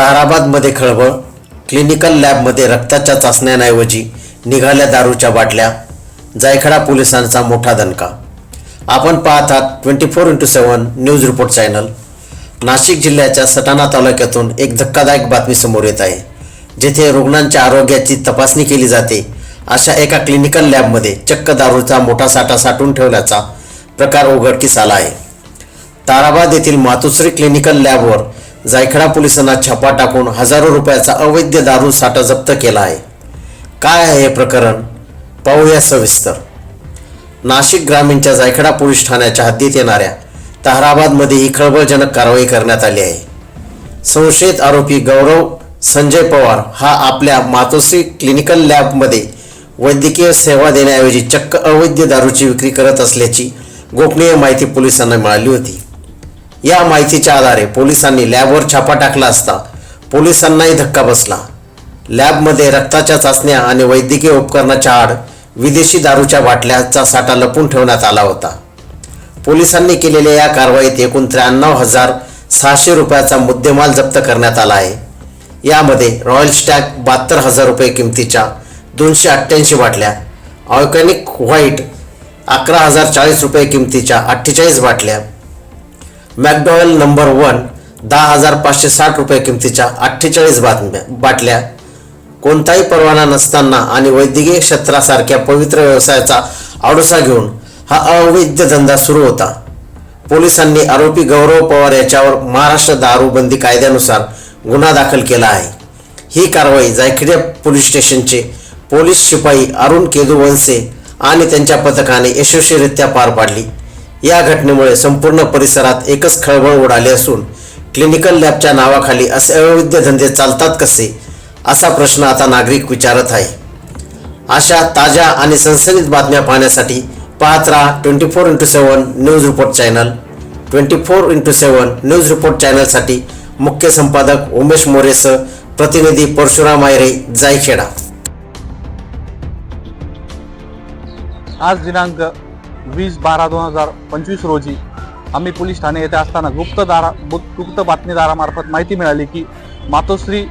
ताराबादमध्ये खळबळ क्लिनिकल लॅबमध्ये रक्ताच्या चाचण्यांऐवजी निघाल्या दारूच्या बाटल्या जायखडा पोलिसांचा मोठा दणका. आपण पाहत आहात twenty four into seven news report channel. Nashik जिल्ह्याच्या सटाणा तालुक्यातून एक धक्कादायक बातमी समोर येत आहे. जेथे रुग्णांच्या आरोग्याची तपासणी केली जाते अशा एका क्लिनिकल लॅबमध्ये चक्क दारूचा मोठा साठा साठवून ठेवल्याचा प्रकार उघडकीस आला आहे. ताराबाद येथील मातुश्री क्लिनिकल लॅबवर जायखडा पोलिसांना छापा टाकून हजारो रुपयाचा अवैध दारू साठा जप्त केला आहे. काय आहे हे प्रकरण? पाहूया सविस्तर. नाशिक ग्रामीणच्या जायखडा पोलीस ठाण्याच्या हद्दीत येणाऱ्या ताहराबादमध्ये ही खळबळजनक कारवाई करण्यात आली आहे. संशयित आरोपी गौरव संजय पवार हा आपल्या मातोश्री क्लिनिकल लॅबमध्ये वैद्यकीय सेवा देण्याऐवजी चक्क अवैध दारूची विक्री करत असल्याची गोपनीय माहिती पोलिसांना मिळाली होती. या माहितीच्या आधारे पोलिसांनी लॅबवर छापा टाकला असता पोलिसांनाही धक्का बसला. लॅबमध्ये रक्ताच्या चाचण्या आणि वैद्यकीय उपकरणाच्या आड विदेशी दारूच्या बाटल्याचा साठा लपून ठेवण्यात आला होता. पोलिसांनी केलेल्या या कारवाईत एकूण त्र्याण्णव हजार सहाशे रुपयाचा मुद्देमाल जप्त करण्यात आला आहे. यामध्ये रॉयल स्टॅग बहात्तर हजार रुपये किमतीच्या दोनशे अठ्ठ्याऐंशी बाटल्या ऑर्गॅनिक व्हाईट अकरा हजार चाळीस रुपये किमतीच्या अठ्ठेचाळीस बाटल्या मॅकडॉवेल नंबर वन दहा हजार पाचशे साठ रुपये किमतीच्या अठ्ठेचाळीस बातम्या बाटल्या. कोणताही परवाना नसताना आणि वैद्यकीय क्षेत्रासारख्या पवित्र व्यवसायाचा आडोसा घेऊन हा अवैध धंदा सुरू होता. पोलिसांनी आरोपी गौरव पवार याच्यावर महाराष्ट्र दारूबंदी कायद्यानुसार गुन्हा दाखल केला आहे. ही कारवाई जायखेड्या पोलीस स्टेशनचे पोलीस शिपाई अरुण केदू आणि त्यांच्या पथकाने यशस्वीरित्या पार पाडली. या घटनेमुळे संपूर्ण परिसरात एकच खळबळ उडाली असून क्लिनिकल लॅबच्या नावाखाली असे अवैध धंदे चालतात कसे असा प्रश्न आता नागरिक विचारत आहे. अशा ताज्या आणि सनसनीत बातम्या पाहण्यासाठी पाहत राहा twenty four into seven news report channel. Twenty four into seven news report चॅनलसाठी मुख्य संपादक उमेश मोरेसह प्रतिनिधी परशुराम आयरे जायखेडा. आज दिनांक वीस बारा दोन हजार पंचवीस रोजी आम्ही पोलीस ठाणे येथे असताना गुप्त दारा गुप्त गुप्त बातमीदारामार्फत माहिती मिळाली की मातोश्री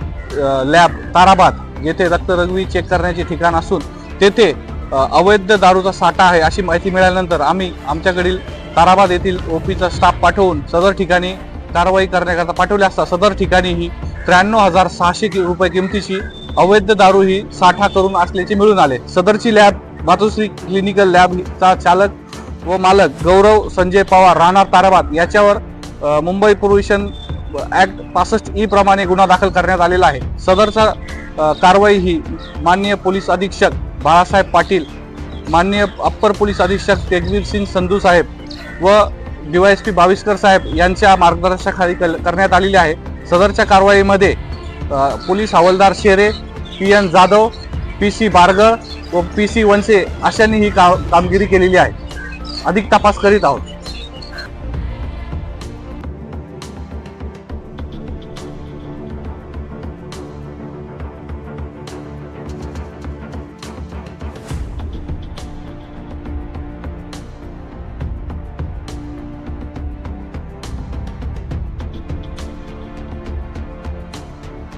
लॅब ताराबाद येथे रक्तरंगवी चेक करण्याचे ठिकाण असून तेथे अवैध दारूचा साठा आहे अशी माहिती मिळाल्यानंतर आम्ही आमच्याकडील ताराबाद येथील ओपीचा स्टाफ पाठवून सदर ठिकाणी कारवाई करण्याकरता पाठवले असता सदर ठिकाणी ही त्र्याण्णव हजार सहाशे रुपये किमतीची अवैध दारू ही साठा करून असल्याचे मिळून आले. सदरची लॅब मातोश्री क्लिनिकल लॅबचा चालक व मालक गौरव संजय पवार राहणार ताराबाद. याच्यावर मुंबई पोल्युशन ॲक्ट पासष्ट ई प्रमाणे गुन्हा दाखल करण्यात आलेला आहे. सदरचा कारवाई ही माननीय पोलीस अधीक्षक बाळासाहेब पाटील माननीय अप्पर पोलीस अधीक्षक तेजवीर सिंग संधू साहेब व डीवायएसपी बाविस्कर साहेब यांच्या मार्गदर्शनाखाली करण्यात आलेली आहे. सदरच्या कारवाईमध्ये पोलीस हवालदार Shere P N Jadhav P C Bargal व पी सी वनसे अशांनी ही का कामगिरी केलेली आहे. अधिक तपास करीत आहोत.